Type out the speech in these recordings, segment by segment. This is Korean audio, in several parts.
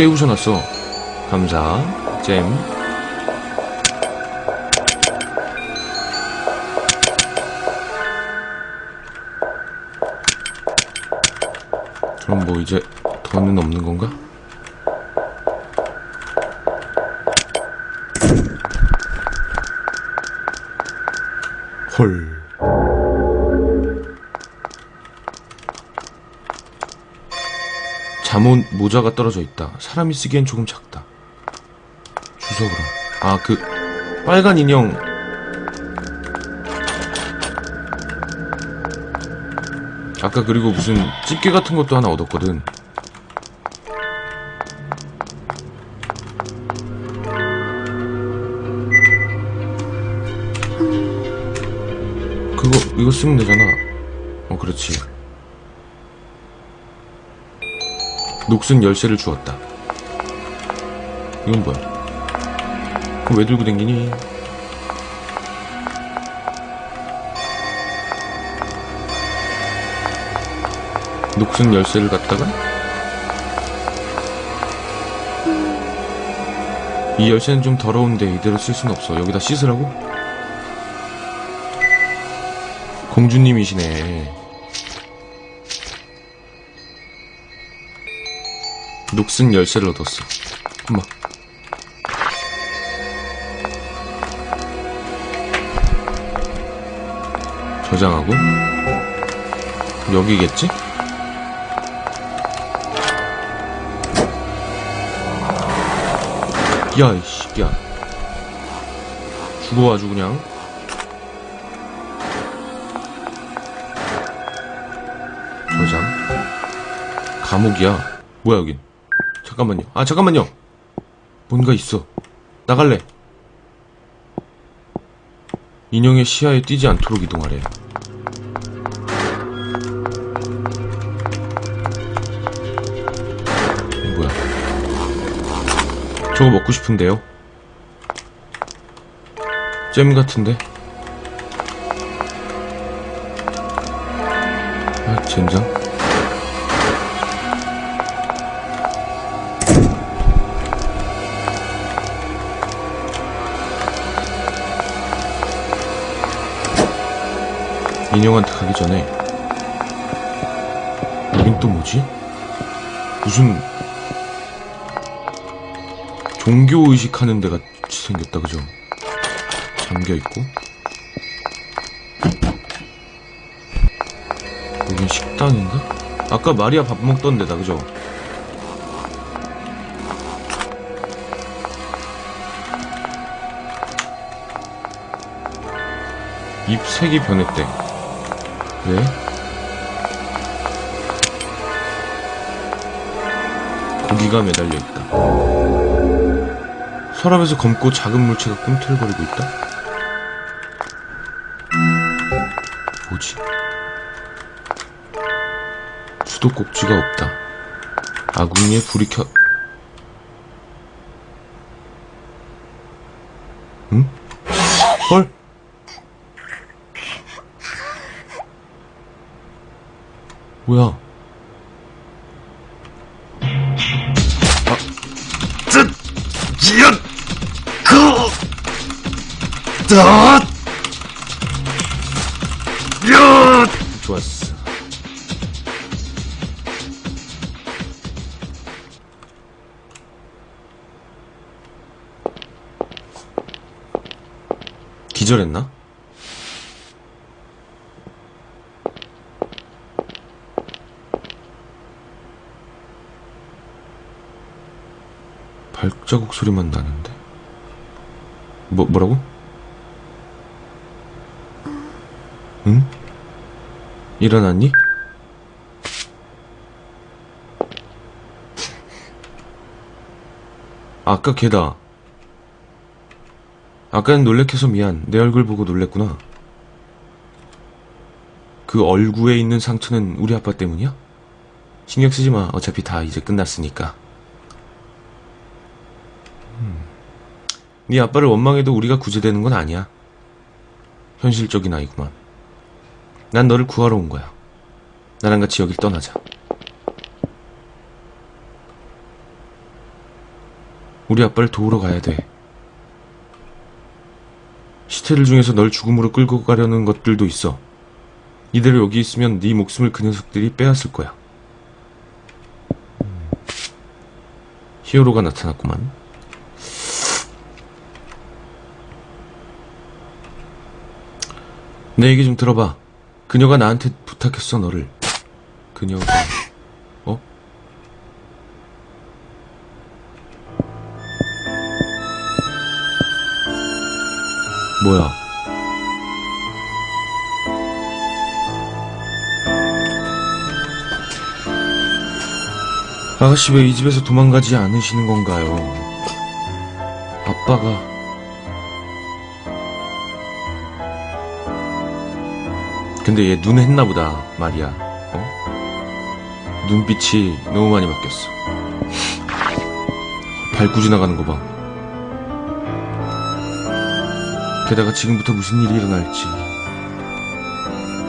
깨우셔놨어. 감사. 잼. 그럼 뭐 이제 더는 없는 건가? 헐. 잠옷 모자가 떨어져 있다. 사람이 쓰기엔 조금 작다. 주석으로. 아, 그, 빨간 인형. 아까 그리고 무슨 집게 같은 것도 하나 얻었거든. 그거, 이거 쓰면 되잖아. 어, 그렇지. 녹슨 열쇠를 주었다. 이건 뭐야? 그럼 왜 들고 댕기니? 녹슨 열쇠를 갖다가 이 열쇠는 좀 더러운데 이대로 쓸 순 없어. 여기다 씻으라고? 공주님이시네. 녹슨 열쇠를 얻었어. 엄마. 저장하고 여기겠지? 야, 이 씨, 야. 죽어 아주 그냥. 저장. 감옥이야. 뭐야, 여긴. 잠깐만요. 아, 잠깐만요. 뭔가 있어. 나갈래. 인형의 시야에 띄지 않도록 이동하래. 뭐야. 저거 먹고 싶은데요? 잼 같은데? 아, 젠장. 인형한테 가기 전에 여긴 또 뭐지? 무슨 종교 의식하는 데가 생겼다 그죠? 잠겨 있고 여긴 식당인가? 아까 마리아 밥 먹던 데다 그죠? 입 색이 변했대. 왜? 고기가 매달려 있다. 서랍에서 검고 작은 물체가 꿈틀거리고 있다? 뭐지? 수도꼭지가 없다. 아궁이에 불이 켜... 뭐야? 지연 그 다! 야! 좋았어. 기절했나? 발자국 소리만 나는데. 뭐, 뭐라고? 응? 일어났니? 아까 걔다. 아까는 놀래켜서 미안. 내 얼굴 보고 놀랬구나. 그 얼굴에 있는 상처는 우리 아빠 때문이야? 신경 쓰지 마. 어차피 다 이제 끝났으니까. 음. 네 아빠를 원망해도 우리가 구제되는 건 아니야. 현실적인 아이구만. 난 너를 구하러 온 거야. 나랑 같이 여길 떠나자. 우리 아빠를 도우러 가야 돼. 시체들 중에서 널 죽음으로 끌고 가려는 것들도 있어. 이대로 여기 있으면 네 목숨을 그 녀석들이 빼앗을 거야. 음. 히어로가 나타났구만. 내 얘기 좀 들어봐. 그녀가 나한테 부탁했어, 너를. 그녀가, 어? 뭐야? 아가씨 왜 이 집에서 도망가지 않으시는 건가요? 아빠가 근데 얘 눈 했나 보다 말이야. 어? 눈빛이 너무 많이 바뀌었어. 밟고 지나가는 거 봐. 게다가 지금부터 무슨 일이 일어날지.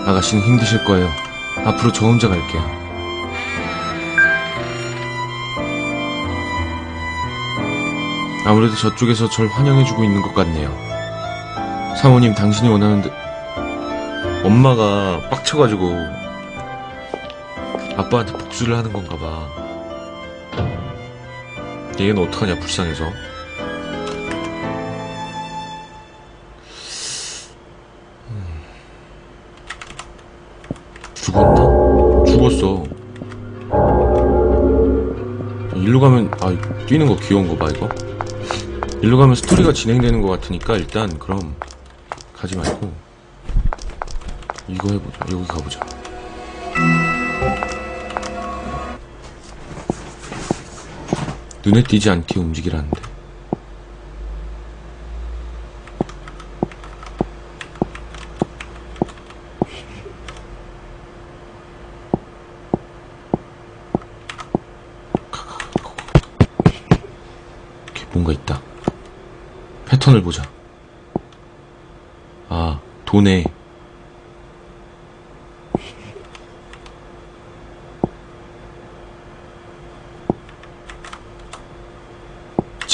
아가씨는 힘드실 거예요. 앞으로 저 혼자 갈게요. 아무래도 저쪽에서 절 환영해주고 있는 것 같네요. 사모님 당신이 원하는 데 엄마가 빡쳐가지고 아빠한테 복수를 하는 건가 봐. 얘는 어떡하냐, 불쌍해서. 음. 죽었나? 죽었어. 일로 가면, 아, 뛰는 거 귀여운 거 봐, 이거. 일로 가면 스토리가 진행되는 것 같으니까 일단, 그럼, 가지 말고. 이거 해보자. 여기 가보자. 눈에 띄지 않게 움직이라는데. 뭔가 있다. 패턴을 보자. 아, 돈에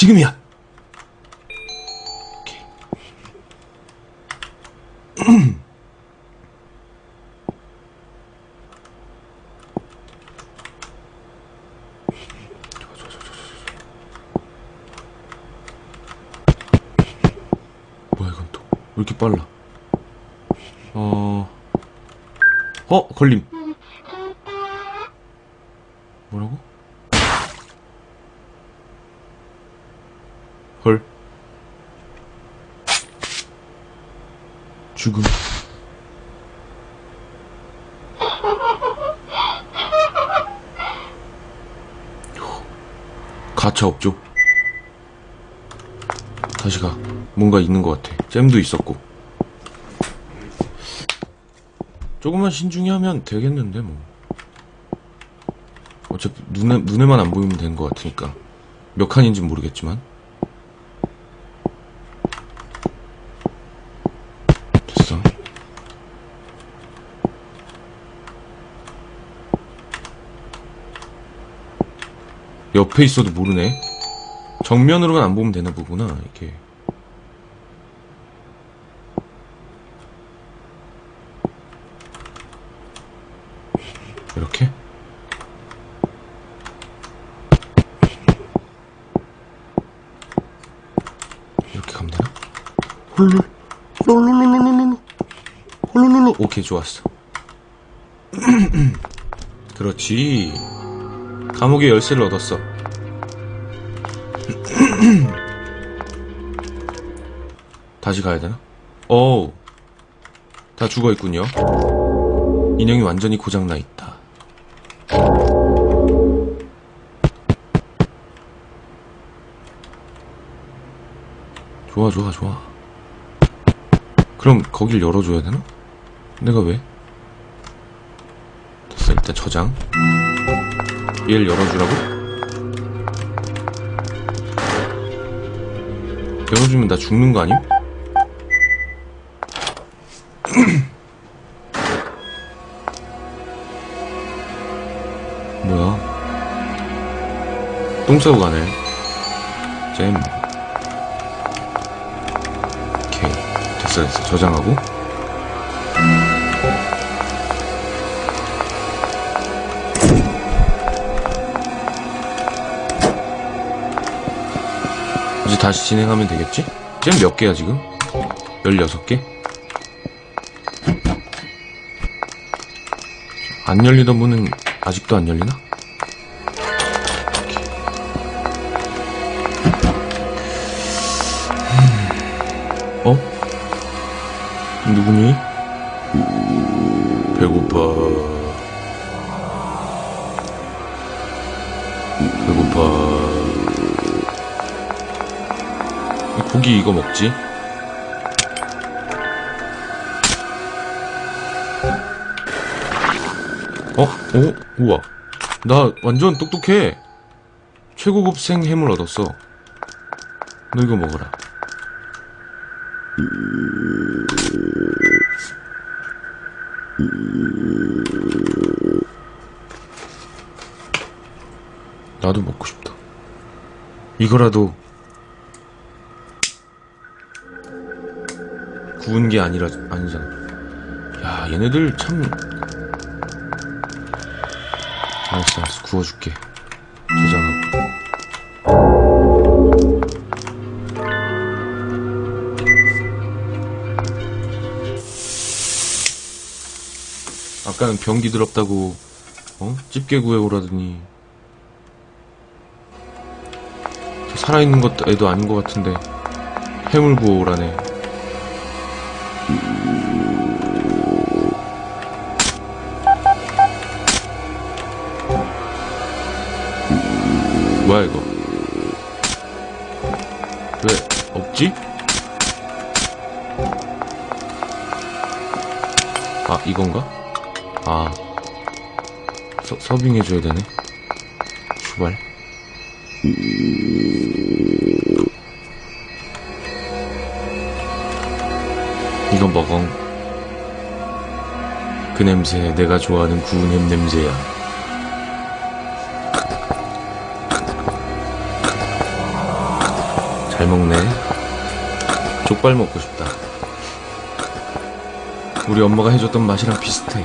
지금이야. 뭐야 이건 또 왜 이렇게 빨라? 어, 어 걸림. 뭐라고? 헐. 죽음. 가차 없죠? 다시 가. 뭔가 있는 것 같아. 잼도 있었고. 조금만 신중히 하면 되겠는데, 뭐. 어차피 눈에, 눈에만 안 보이면 되는 것 같으니까. 몇 칸인지 모르겠지만. 됐어. 옆에 있어도 모르네. 정면으로만 안 보면 되나 보구나, 이게. 이렇게? 이렇게 가면 되나? 홀룰. 홀룰룰룰룰룰. 홀룰룰루. 오케이, 좋았어. 그렇지. 감옥의 열쇠를 얻었어. 다시 가야 되나? 어우. 다 죽어 있군요. 인형이 완전히 고장나 있다. 좋아, 좋아, 좋아. 그럼 거길 열어줘야 되나? 내가 왜? 됐어, 일단 저장. 얘를 열어주라고? 열어주면 나 죽는 거 아님? 뭐야? 똥 싸고 가네. 잼. 오케이. 됐어, 됐어. 저장하고. 이제 다시 진행하면 되겠지? 잼몇 개야, 지금? 16개? 안 열리던 문은 아직도 안 열리나? 어? 누구니? 고기 이거 먹지? 어? 오? 우와. 나 완전 똑똑해. 최고급 생햄을 얻었어. 너 이거 먹어라. 나도 먹고 싶다. 이거라도 구운 게 아니라 아니잖아. 야, 얘네들 참 알았어, 알았어. 구워줄게. 저장하고. 아까는 변기 더럽다고, 어? 집게 구해오라더니. 저 살아있는 것 애도 아닌 것 같은데. 해물 구워오라네. 뭐야 이거 왜 없지? 아 이건가? 아 서, 서빙해줘야 되네 출발 먹엉 그 냄새 내가 좋아하는 구운 햄 냄새야 잘 먹네. 족발 먹고 싶다. 우리 엄마가 해줬던 맛이랑 비슷해.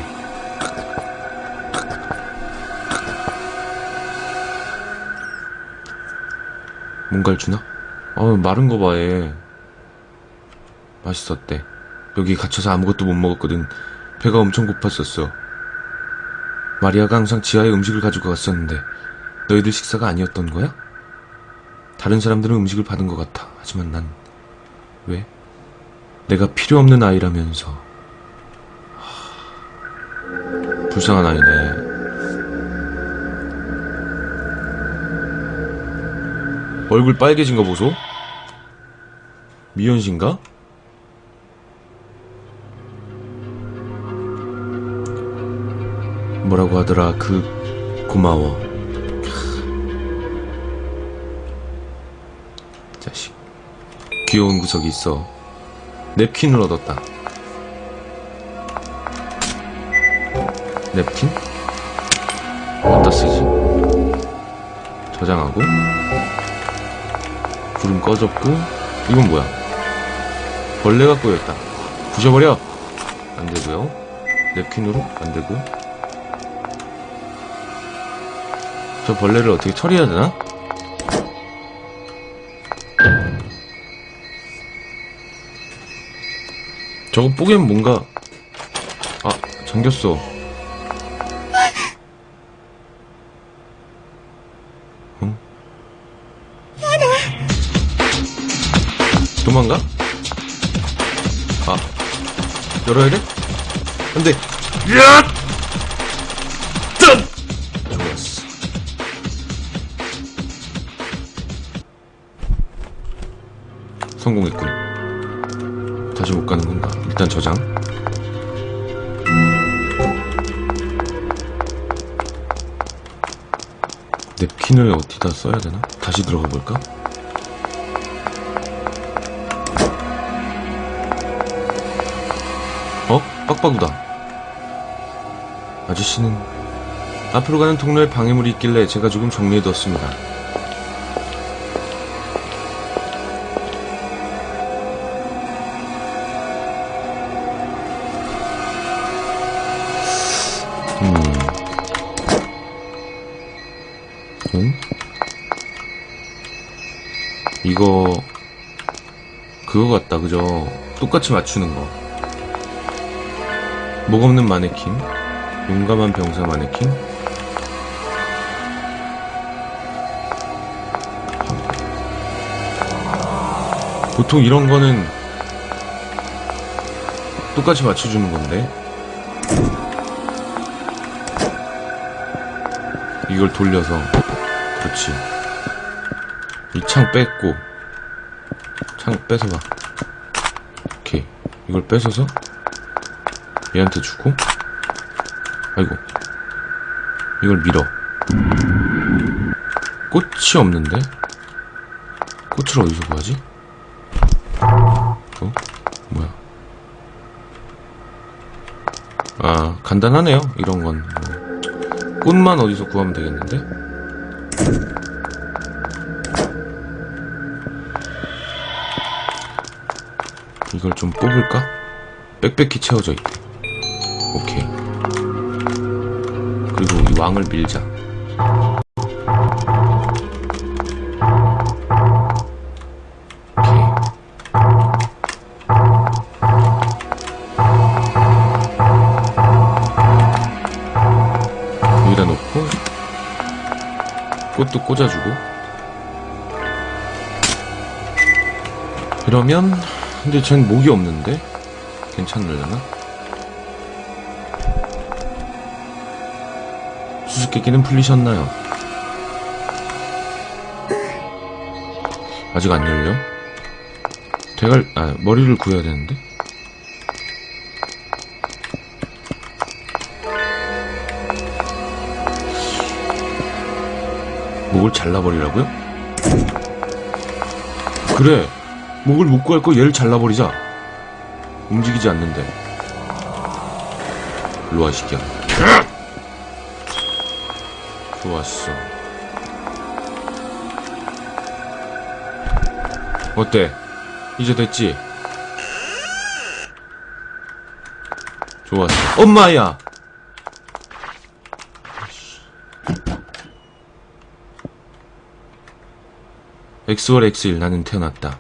뭔가를 주나? 어, 마른 거 봐, 얘. 맛있었대. 여기 갇혀서 아무것도 못 먹었거든. 배가 엄청 고팠었어. 마리아가 항상 지하에 음식을 가지고 갔었는데, 너희들 식사가 아니었던 거야? 다른 사람들은 음식을 받은 것 같아. 하지만 난 왜? 내가 필요 없는 아이라면서 하... 불쌍한 아이네. 얼굴 빨개진 거 보소? 미연신가? 뭐라고 하더라 그 고마워 자식. 귀여운 구석이 있어. 냅킨을 얻었다. 냅킨? 어디다 쓰지? 저장하고. 불은 꺼졌고. 이건 뭐야? 벌레가 꼬였다. 부셔버려! 안 되고요. 냅킨으로? 안 되고. 저 벌레를 어떻게 처리해야 되나? 저거 뽀개면 뭔가 아 잠겼어 응? 도망가? 아 열어야 돼? 안돼 야! 뜬! 성공했군 다시 못 가는 건가? 일단 저장. 냅킨을 어디다 써야 되나? 다시 들어가 볼까? 어? 빡빡우다. 아저씨는 앞으로 가는 통로에 방해물이 있길래 제가 조금 정리해두었습니다. 이거, 그거 같다, 그죠? 똑같이 맞추는 거. 목 없는 마네킹. 용감한 병사 마네킹. 보통 이런 거는 똑같이 맞춰주는 건데. 이걸 돌려서. 그렇지. 이 창 뺐고. 창 뺏어봐. 오케이. 이걸 뺏어서 얘한테 주고. 아이고. 이걸 밀어. 꽃이 없는데? 꽃을 어디서 구하지? 어? 뭐야? 아, 간단하네요. 이런 건. 뭐. 꽃만 어디서 구하면 되겠는데? 이걸 좀 뽑을까? 빽빽히 채워져 있대. 오케이. 그리고 이 왕을 밀자. 오케이. 여기다 놓고 꽃도 꽂아주고 이러면 근데 쟨 목이 없는데 괜찮으려나? 수수께끼는 풀리셨나요? 아직 안 열려? 대갈 아 머리를 구해야 되는데 목을 잘라버리라고요? 그래 목을 못 구할 거 얘를 잘라버리자 움직이지 않는데 일로와 이 새끼야 좋았어 어때? 이제 됐지? 좋았어 엄마야 X월 X1 나는 태어났다.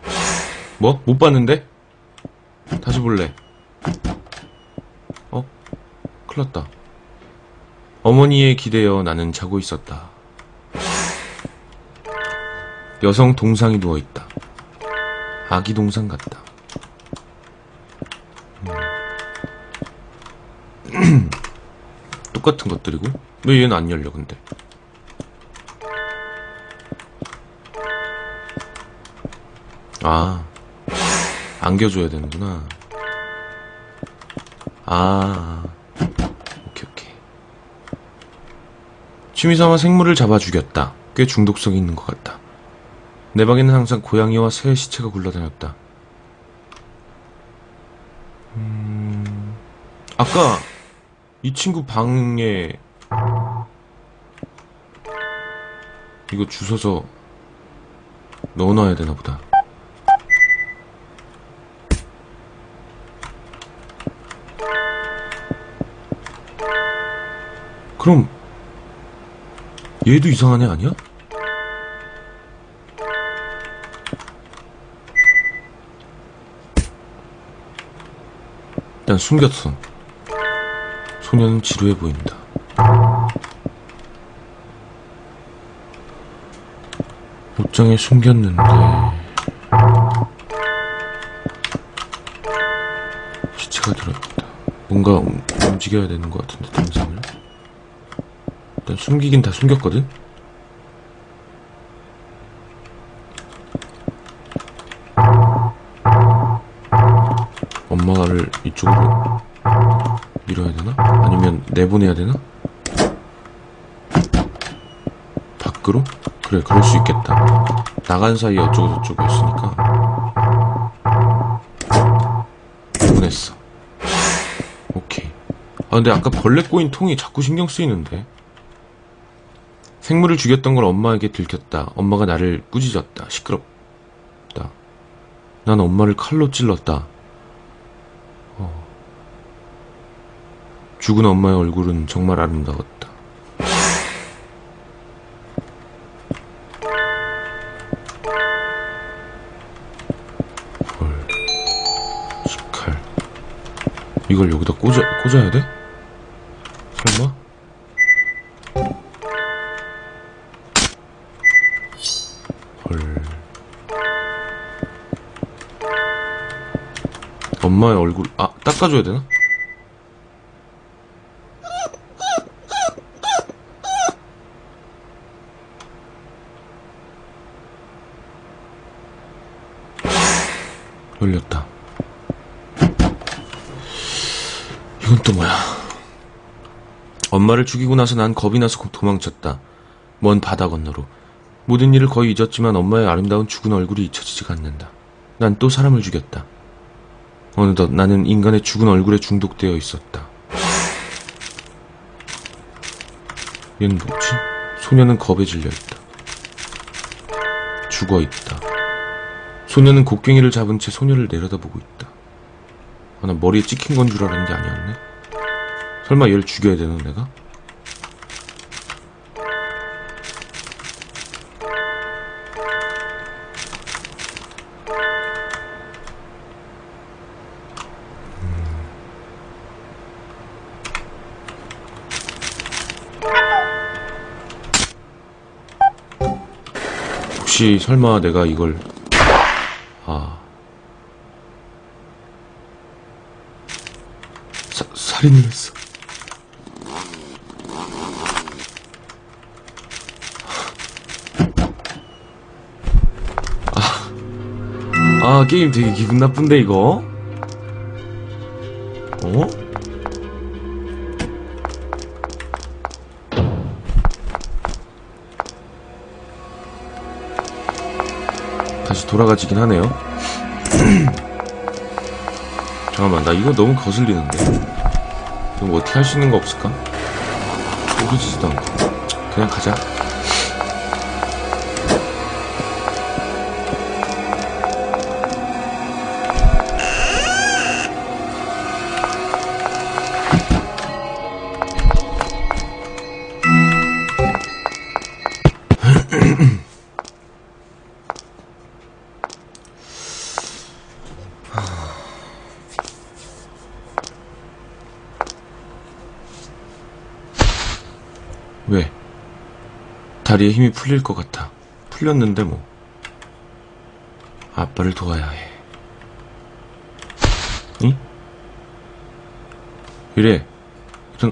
뭐? 못 봤는데? 다시 볼래. 어? 큰일 났다. 어머니에 기대어 나는 자고 있었다. 여성 동상이 누워있다. 아기 동상 같다. 음. 똑같은 것들이고? 왜 얘는 안 열려, 근데? 아, 안겨줘야 되는구나. 아, 오케이, 오케이. 취미삼아 생물을 잡아 죽였다. 꽤 중독성이 있는 것 같다. 내 방에는 항상 고양이와 새의 시체가 굴러다녔다. 음, 아까 이 친구 방에 이거 주워서 넣어놔야 되나 보다. 그럼 얘도 이상한 애 아니야? 일단 숨겼어. 소녀는 지루해 보인다. 옷장에 숨겼는데 시체가 들어있다. 뭔가 움- 움직여야 되는 것 같은데 동상을. 숨기긴 다 숨겼거든? 엄마를 이쪽으로 밀어야 되나? 아니면 내보내야 되나? 밖으로? 그래, 그럴 수 있겠다. 나간 사이에 어쩌고 저쩌고 했으니까. 보냈어. 오케이. 아, 근데 아까 벌레 꼬인 통이 자꾸 신경 쓰이는데. 생물을 죽였던 걸 엄마에게 들켰다. 엄마가 나를 꾸짖었다. 시끄럽다. 난 엄마를 칼로 찔렀다. 어. 죽은 엄마의 얼굴은 정말 아름다웠다. 헐. 칼. 이걸 여기다 꽂아, 꽂아야 돼? 엄마의 얼굴, 아, 닦아줘야 되나? 열렸다. 이건 또 뭐야? 엄마를 죽이고 나서 난 겁이 나서 도망쳤다. 먼 바다 건너로. 모든 일을 거의 잊었지만 엄마의 아름다운 죽은 얼굴이 잊혀지지가 않는다. 난 또 사람을 죽였다. 어느덧 나는 인간의 죽은 얼굴에 중독되어 있었다. 얘는 뭐지? 소녀는 겁에 질려 있다. 죽어 있다. 소녀는 곡괭이를 잡은 채 소녀를 내려다보고 있다. 아, 나 머리에 찍힌 건 줄 알았는데 아니었네. 설마 얘를 죽여야 되나 내가? 혹시 설마 내가 이걸 아 사, 살인을 했어. 아, 아 게임 되게 기분 나쁜데 이거? 어? 돌아가지긴 하네요. 잠깐만, 나 이거 너무 거슬리는데. 뭐 어떻게 할 수 있는 거 없을까? 모르지도 않고. 그냥 가자. 다리에 힘이 풀릴 것 같아. 풀렸는데 뭐. 아빠를 도와야 해. 응? 이래. 이런.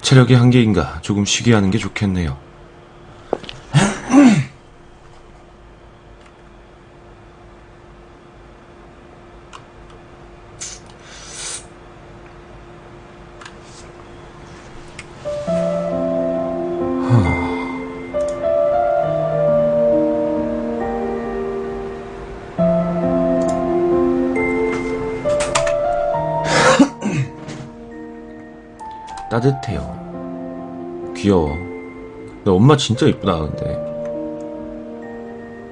체력의 한계인가 조금 쉬게 하는 게 좋겠네요. 따뜻해요. 귀여워. 너 엄마 진짜 이쁘다, 근데.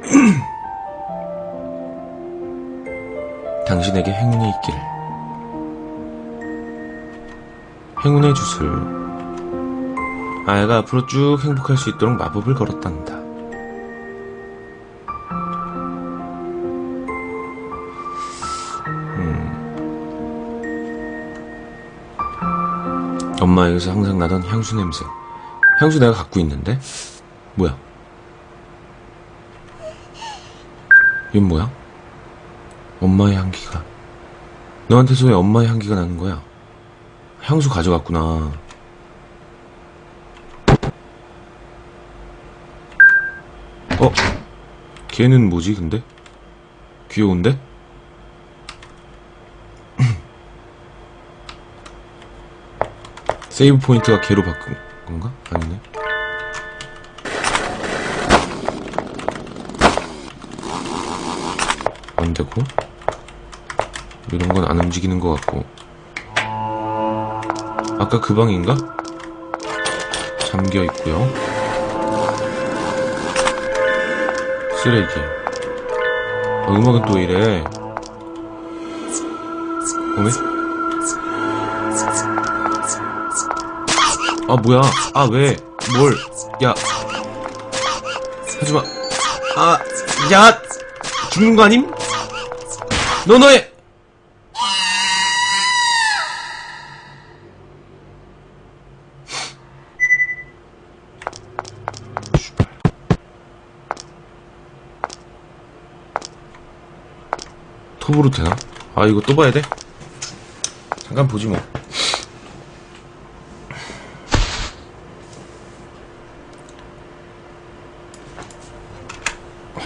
당신에게 행운이 있기를. 행운의 주술. 아이가 앞으로 쭉 행복할 수 있도록 마법을 걸었단다. 엄마에게서 항상 나던 향수 냄새. 향수 내가 갖고 있는데? 뭐야? 이건 뭐야? 엄마의 향기가. 너한테서 왜 엄마의 향기가 나는 거야? 향수 가져갔구나. 어? 걔는 뭐지, 근데? 귀여운데? 세이브 포인트가 개로 바꾼 건가? 아니네. 안 되고. 이런 건 안 움직이는 것 같고. 아까 그 방인가? 잠겨 있고요. 쓰레기. 아, 음악은 또 이래. 어메? 아 뭐야? 아 왜? 뭘? 야. 하지마. 아야. 죽는 거 아님? 너 너의 톱으로 되나? 아 이거 또 봐야 돼? 잠깐 보지 뭐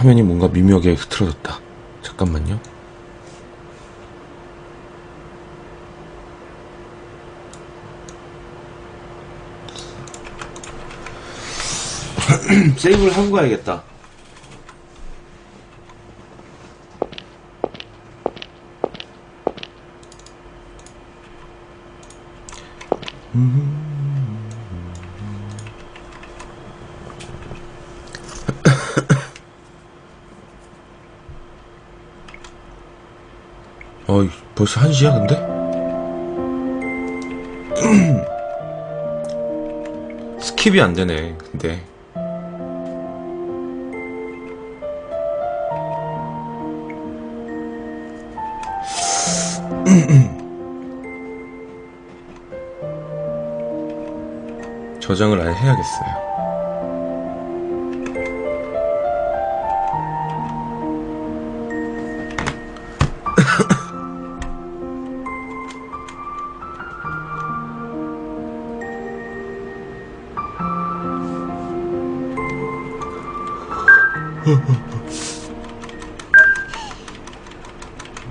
화면이 뭔가 미묘하게 흐트러졌다. 잠깐만요. 세이브를 하고 가야겠다 어이, 벌써 1시야, 근데? 스킵이 안 되네, 근데. 저장을 아예 해야겠어요.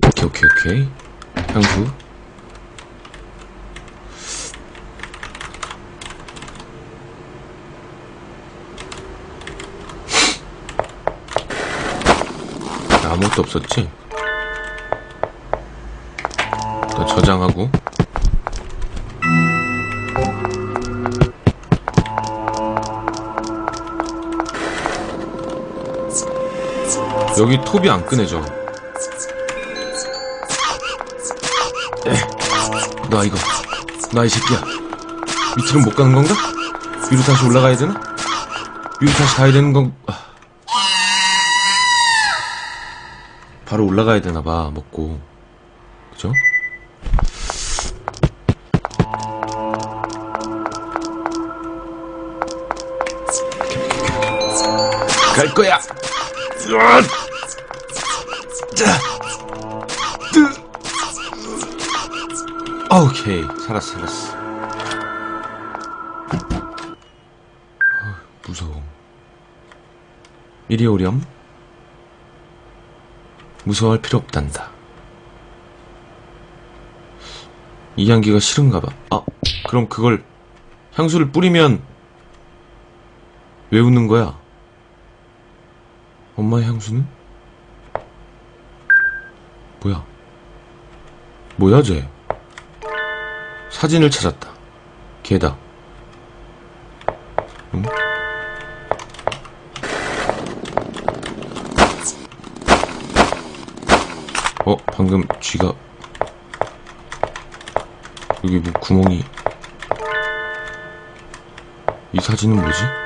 오케이, 오케이, 오케이. 향수. 아무것도 없었지? 또 저장하고. 여기 톱이 안. 에, 너 이거, 나 이 새끼야. 밑으로 못 가는 건가? 위로 다시 올라가야 되나? 위로 다시 가야 되는 건, 아. 바로 올라가야 되나 봐, 먹고. 그죠? 갈 거야! 으아! 오케이. 살았어, 살았어. 어, 무서워. 이리 오렴. 무서워할 필요 없단다. 이 향기가 싫은가 봐. 아, 그럼 그걸 향수를 뿌리면 왜 웃는 거야? 엄마의 향수는? 뭐야? 뭐야, 쟤? 사진을 찾았다. 걔다. 응? 어, 방금 쥐가 여기 뭐 구멍이 이 사진은 뭐지?